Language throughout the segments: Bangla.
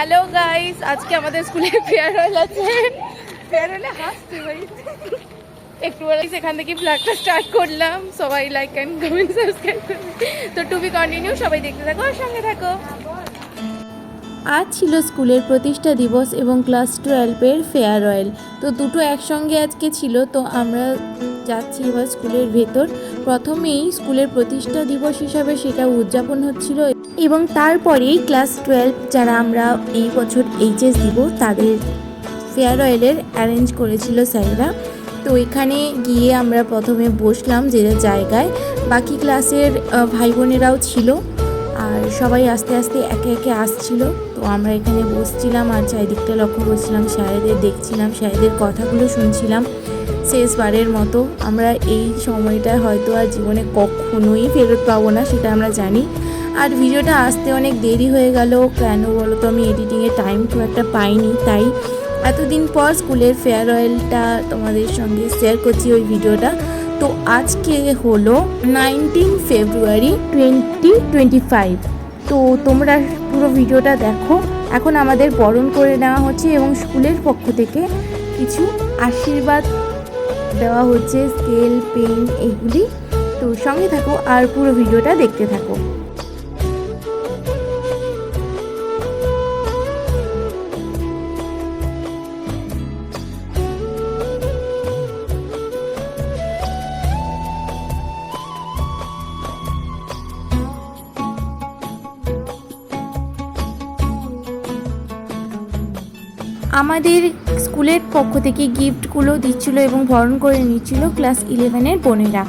হ্যালো গাইস আজকে আমাদের স্কুলে ফেয়ারওয়েল আছে। ফেয়ারওয়েলে হাসছে ভাই। একটু বলে সেখান থেকে ব্লগটা স্টার্ট করলাম। সবাই লাইক অ্যান্ড কমেন্ট সাবস্ক্রাইব তো টু বি কন্টিনিউ সবাই দেখতে থাকো আর সঙ্গে থাকো। আজ ছিল স্কুলের প্রতিষ্ঠা দিবস এবং ক্লাস টুয়েলভের ফেয়ারওয়েল তো দুটো একসঙ্গে আজকে ছিল তো আমরা যাচ্ছি এবার স্কুলের ভেতর। প্রথমেই স্কুলের প্রতিষ্ঠা দিবস হিসাবে সেটা উদযাপন হচ্ছিল। এবং তারপরেই ক্লাস টুয়েলভ যারা আমরা এই বছর এইচএস দিব, তাদের ফেয়ারওয়েলের অ্যারেঞ্জ করেছিল স্যারেরা। তো এখানে গিয়ে আমরা প্রথমে বসলাম যে জায়গায়। বাকি ক্লাসের ভাই বোনেরাও ছিল আর সবাই আস্তে আস্তে একে একে আসছিল। তো আমরা এখানে বসছিলাম আর চারিদিকটা লক্ষ্য করছিলাম, স্যারেদের দেখছিলাম, স্যারেদের কথাগুলো শুনছিলাম শেষবারের মতো। আমরা এই সময়টা হয়তো আর জীবনে কখনোই ফেরত পাবো না, সেটা আমরা জানি। আর ভিডিওটা আসতে অনেক দেরি হয়ে গেল। কেন বলো তো, আমি এডিটিংয়ে টাইম খুব একটা পাইনি, তাই এতদিন পর স্কুলের ফেয়ারওয়েলটা তোমাদের সঙ্গে শেয়ার করছি ওই ভিডিওটা। তো আজকে হলো nineteen February twenty twenty five তো তোমরা পুরো ভিডিওটা দেখো। এখন আমাদের বরণ করে নেওয়া হচ্ছে এবং স্কুলের পক্ষ থেকে কিছু আশীর্বাদ দেওয়া হচ্ছে স্কেল পেন এইগুলি তো সঙ্গে থাকো আর পুরো ভিডিওটা দেখতে থাকো। আমাদের স্কুলের পক্ষ থেকে গিফটগুলো দিচ্ছিল এবং বরণ করে নিচ্ছিল ক্লাস ইলেভেনের বোনেরা।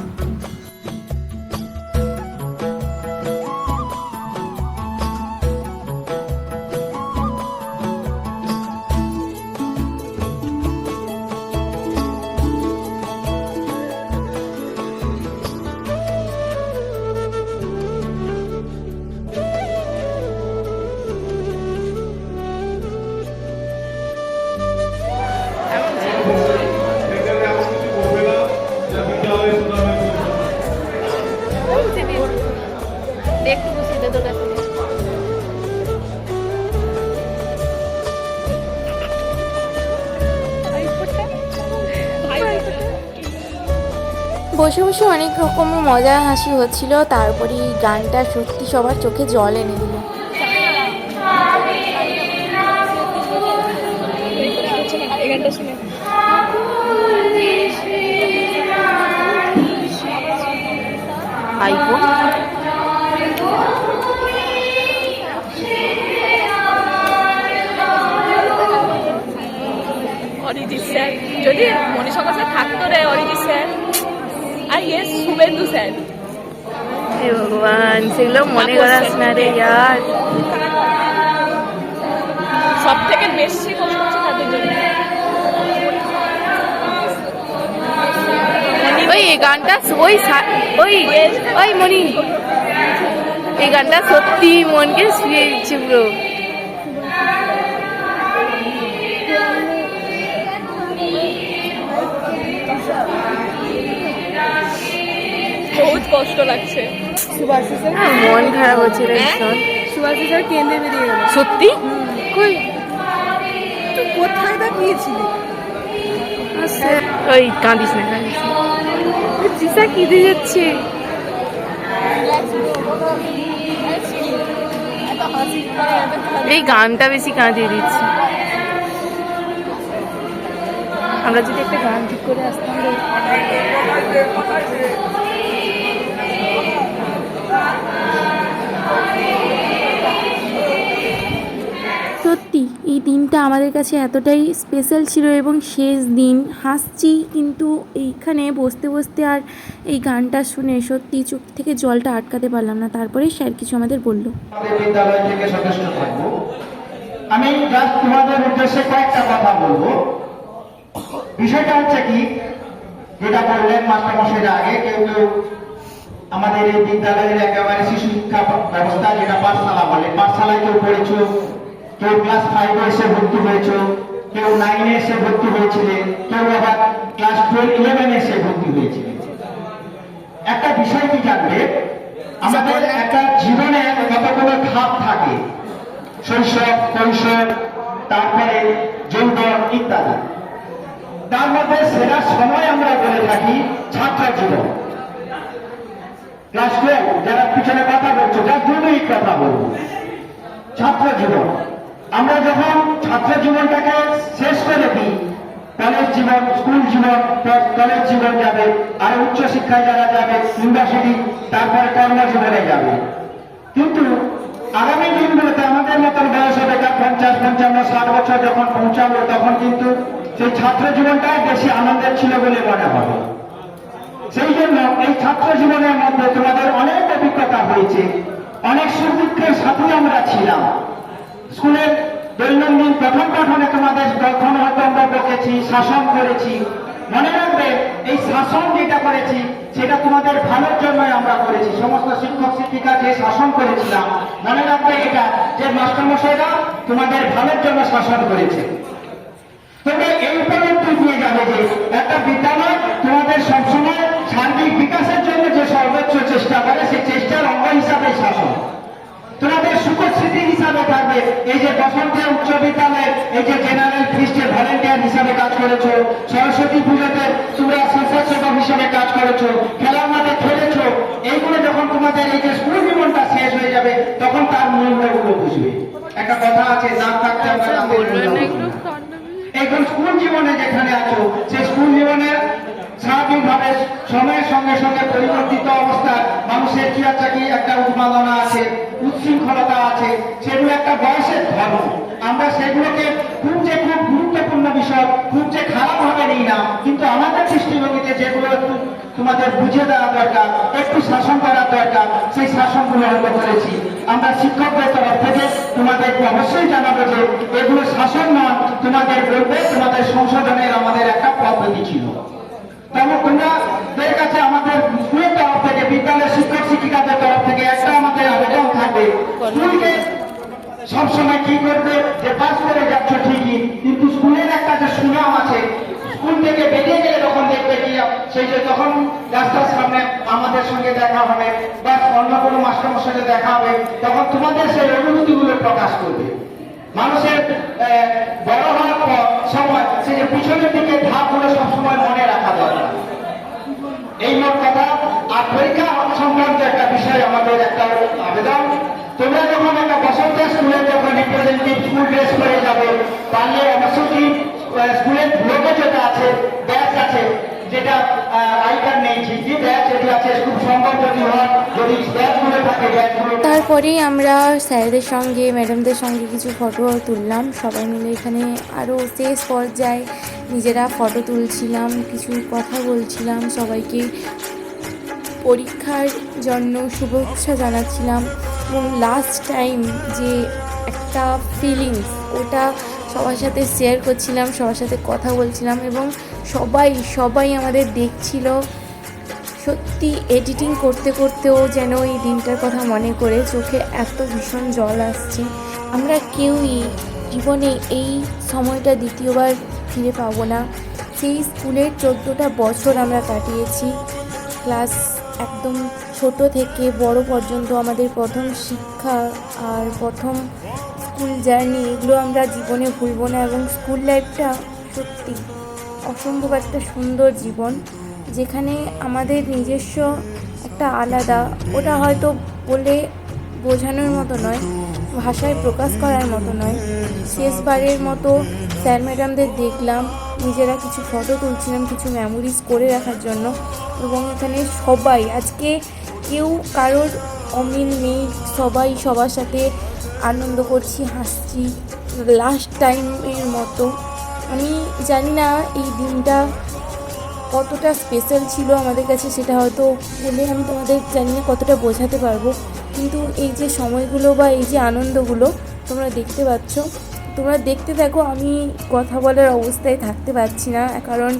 বসে বসে অনেক রকম মজা হাসি হচ্ছিল তারপরে গানটা সত্যি সবার চোখে জল এনে দিল। যদি মনীষা থাকতো রে, অরিজিৎ ইয়ে শুভেন্দু স্যার। হে ভগবান সেগুলো মনে করাস না রে ইয়ার। সব থেকে বেশি কষ্ট হচ্ছে তাদের জন্য। ওই গানটা ওই ওই ওই মনি এই গানটা সত্যি মনকে শুয়ে দিচ্ছে পুরো। বহুত কষ্ট লাগছে। মন খারাপ হচ্ছে রে ভীষণ। কেন্দ্রে বেরিয়ে গেল। সত্যি? কই? তুই কোথায় দাঁড়িয়েছিলি ওই কাঁদিস না কাঁদিস চিসা কেঁদে যাচ্ছে। এই গানটা বেশি কাঁদিয়ে দিচ্ছে। আমরা যদি একটা গান ঠিক করে আসতাম সত্যি, এই দিনটা আমাদের কাছে এতটাই স্পেশাল ছিল এবং শেষ দিন। হাসছি, কিন্তু এইখানে বসতে বসতে আর এই গানটা শুনে সত্যি চোখ থেকে জলটা আটকাতে পারলাম না। তারপরে স্যার কিছু আমাদের বলল। আমি তোমাদের উদ্দেশ্যে কয়েকটা কথা বলব। বিষয়টা হচ্ছে কি, যেটা বললেন মাস্টারমশাইরা আগে, কেউ কেউ আমাদের এই বিদ্যালয়ের একেবারে শিশু শিক্ষা ব্যবস্থা যেটা পাঠশালা বলে পাঠশালায় কেউ পড়েছো কেউ ক্লাস ফাইভে এসে ভর্তি হয়েছো কেউ নাইনে এসে ভর্তি হয়েছিলে কেউ আবার ক্লাস টুয়েলভ ইলেভেনে এসে ভর্তি হয়েছিলে। একটা বিষয় কি জানবে? আমাদের একটা জীবনে কতগুলো ধাপ থাকে? শৈশব কৈশোর তারপরে যৌবন ইত্যাদি। তার মধ্যে সেরা সময় আমরা বলে থাকি ছাত্র জীবন। ক্লাস টুয়েলভ যারা পিছনে কথা বলছো যা দু কথা বলব। ছাত্র জীবন। আমরা যখন ছাত্র জীবনটাকে শেষ করে দিই, কলেজ জীবন, স্কুল জীবন, কলেজ জীবন যাবে, আর উচ্চ শিক্ষায় যারা যাবে, ইউনিভার্সিটি, তারপরে কর্মজীবনে যাবে। কিন্তু আগামী দিনগুলোতে আমাদের মতন বয়স হবে পঞ্চাশ, পঞ্চান্ন, ষাট বছর যখন পৌঁছাবো, তখন কিন্তু সেই ছাত্র জীবনটাই বেশি আনন্দের ছিল বলে মনে হবে। সেই জন্য এই ছাত্র জীবনের মধ্যে তোমাদের অনেক অভিজ্ঞতা হয়েছে। অনেক দুঃখের সাথে আমরা ছিলাম। স্কুলের দৈনন্দিন পঠন পাঠনে তোমাদের কখন হয়তো বকেছি শাসন করেছি। মনে রাখবে, এই শাসন যেটা করেছি, সেটা তোমাদের ভালোর জন্যই আমরা করেছি। সমস্ত শিক্ষক, শিক্ষিকা যে শাসন করেছিলাম, মনে রাখবে এটা যে মাস্টারমশাইরা তোমাদের ভালোর জন্য শাসন করেছে। তবে হিসাবে শাসন। তোমাদের সুখস্মৃতি হিসাবে থাকবে। এই যে বসন্তের উচ্চ বিদ্যালয়ে এই যে জেনারেল ফিস্টের ভলেন্টিয়ার হিসাবে কাজ করেছ সরস্বতী পুজোতে তোমরা স্বেচ্ছাসেবক হিসাবে কাজ করেছ খেলার মাঠে খেলেছো এইগুলো যখন তোমাদের এই যে স্কুল জীবনটা শেষ হয়ে যাবে তখন তার মূল্যগুলো বুঝবে। একটা কথা আছে দাঁত থাকতে আমরা এখন স্কুল জীবনে যেখানে আছো সেই স্কুল জীবনের স্বাভাবিকভাবে সময়ের সঙ্গে সঙ্গে পরিবর্তিত অবস্থায় মানুষের কি একটা কি একটা উন্মাদনা আছে উচ্ছৃঙ্খলতা আছে সেগুলো একটা বয়সের ধর্ম আমরা সেগুলোকে খুব যে খুব গুরুত্বপূর্ণ বিষয় খুব যে খারাপ ভাবে নিই না কিন্তু আমাদের দৃষ্টিভঙ্গিতে যেগুলো একটু তোমাদের বুঝে দেওয়া দরকার, একটু শাসন করার দরকার, সেই শাসনগুলো আমরা করেছি। আমরা শিক্ষকদের তরফ থেকে তোমাদেরকে অবশ্যই জানাব যে এগুলো শাসন নয়, তোমাদের বলবে, তোমাদের সংশোধনের আমাদের একটা পদ্ধতি ছিল। তবে তোমাদের কাছে আমাদের স্কুলের তরফ থেকে, বিদ্যালয়ের শিক্ষক শিক্ষিকাদের তরফ থেকে একটা আমাদের আবেদন থাকবে। স্কুলকে সবসময় কি করবে? যে পাস করে যাচ্ছ ঠিকই, কিন্তু স্কুলের একটা যে সুনাম আছে স্কুল থেকে বেরিয়ে গেলে তখন দেখবে কি সেই যে তখন রাস্তার সামনে আমাদের সঙ্গে দেখা হবে বা অন্য কোনো মাস্টারমশাইতে দেখা হবে, তখন তোমাদের সেই অনুভূতিগুলো প্রকাশ করবে। মানুষের বড় হওয়ার পর সময়, সে যে পিছনের দিকে ধাপগুলো সবসময় মনে রাখা দরকার। এই মোট কথা, আর পরীক্ষা সংক্রান্ত একটা বিষয় আমাদের একটা আবেদন। তোমরা যখন একটা বসন্ত স্কুলে যখন রিপ্রেজেন্টেটিভ স্কুল ড্রেস করে যাবে, তাহলে অবশ্যই স্কুলের লোকে যেটা আছে যেটা নেই যেটি আছে, খুব সম্ভব যদি হয়। যদি থাকে তারপরেই আমরা স্যারদের সঙ্গে, ম্যাডামদের সঙ্গে কিছু ফটো তুললাম। সবাই মিলে এখানে আরও শেষ পর্যায়ে নিজেরা ফটো তুলছিলাম, কিছু কথা বলছিলাম, সবাইকে পরীক্ষার জন্য শুভেচ্ছা জানাচ্ছিলাম। এবং লাস্ট টাইম যে একটা ফিলিংস ওটা সবার সাথে শেয়ার করছিলাম, সবার সাথে কথা বলছিলাম এবং সবাই সবাই আমাদের দেখছিল। সত্যি এডিটিং করতে করতেও যেন এই দিনটার কথা মনে করে চোখে এত ভীষণ জল আসছে। আমরা কেউই জীবনে এই সময়টা দ্বিতীয়বার ফিরে পাবো না। সেই স্কুলের চোদ্দোটা বছর আমরা কাটিয়েছি। ক্লাস একদম ছোট থেকে বড় পর্যন্ত আমাদের প্রথম শিক্ষা আর প্রথম স্কুল জার্নি, এগুলো আমরা জীবনে ভুলবো না এবং স্কুল লাইফটা সত্যি অসম্ভব একটা সুন্দর জীবন, যেখানে আমাদের নিজস্ব একটা আলাদা, ওটা হয়তো বলে বোঝানোর মতো নয়, ভাষায় প্রকাশ করার মতো নয়। শেষবারের মতো স্যার ম্যাডামদের দেখলাম, নিজেরা কিছু ফটো তুলছিলাম, কিছু মেমোরিজ করে রাখার জন্য। এবং এখানে সবাই, আজকে কেউ কারোর অমিল নেই, সবাই সবার সাথে আনন্দ করছি, হাসছি লাস্ট টাইমের মতো। আমি জানি না এই দিনটা কতটা স্পেশাল ছিল আমাদের কাছে, সেটা হয়তো বলে আমি তোমাদের জানি না কতটা বোঝাতে পারব। কিন্তু এই যে সময়গুলো বা এই যে আনন্দগুলো তোমরা দেখতে পাচ্ছ, তোমরা দেখতে থাকো আমি কথা বলার অবস্থায় থাকতে পারছি না, কারণ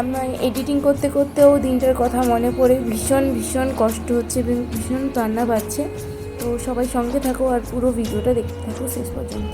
আমার এডিটিং করতে করতেও দিনটার কথা মনে পড়ে, ভীষণ ভীষণ কষ্ট হচ্ছে ভীষণ কান্না পাচ্ছে। তো সবাই সঙ্গে থাকো আর পুরো ভিডিওটা দেখতে থাকো শেষ পর্যন্ত।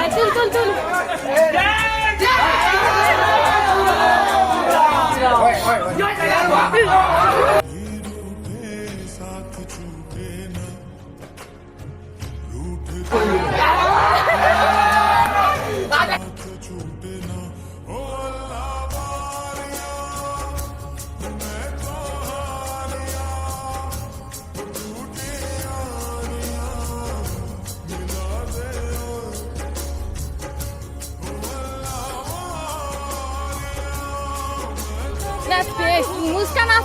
চল চল না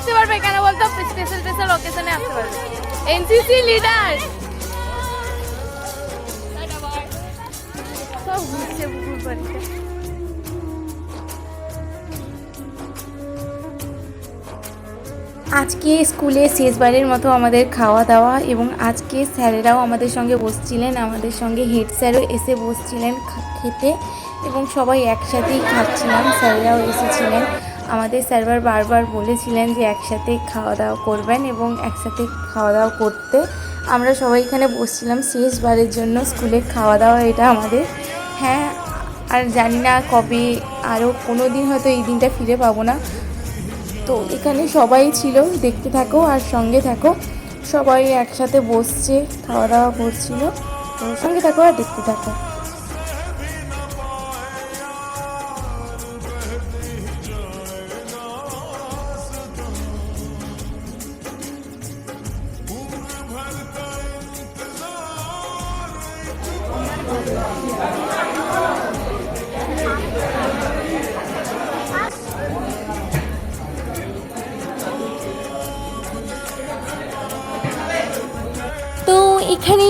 আসতে পারবে কেন বলতো? স্পেশাল স্পেশাল অকেশনে আসতে পারবে। এনসিসি লিডার আজকে স্কুলে শেষবারের মতো আমাদের খাওয়া দাওয়া এবং আজকে স্যারেরাও আমাদের সঙ্গে বসছিলেন, আমাদের সঙ্গে হেড স্যারও এসে বসছিলেন খেতে এবং সবাই একসাথেই খাচ্ছিলাম, স্যারেরাও এসেছিলেন। আমাদের স্যারবার বারবার বলেছিলেন যে একসাথে খাওয়া দাওয়া করবেন এবং একসাথে খাওয়া দাওয়া করতে আমরা সবাই এখানে বসছিলাম শেষবারের জন্য স্কুলে খাওয়া দাওয়া এটা আমাদের। হ্যাঁ আর জানি না কবে আরও কোনো দিন হয়তো এই দিনটা ফিরে পাবো না। তো এখানে সবাই ছিল, দেখতে থাকো আর সঙ্গে থাকো। সবাই একসাথে বসছে খাওয়া দাওয়া করছিল। তো সঙ্গে থাকো আর দেখতে থাকো।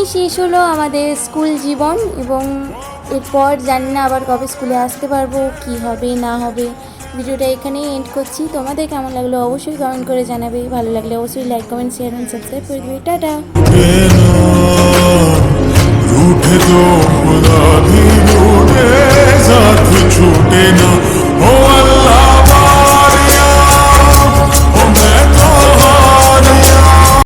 শেষ হলো আমাদের স্কুল জীবন এবং এরপর জানি না আবার কবে স্কুলে আসতে পারবো কি হবে না হবে ভিডিওটা এখানেই এন্ড করছি তোমাদের কেমন লাগলো অবশ্যই কমেন্ট করে জানাবে ভালো লাগলে অবশ্যই like comment share and subscribe করে দেবে টাটা रूठे तो खुदा भी रूठे साथ छूटे ना हो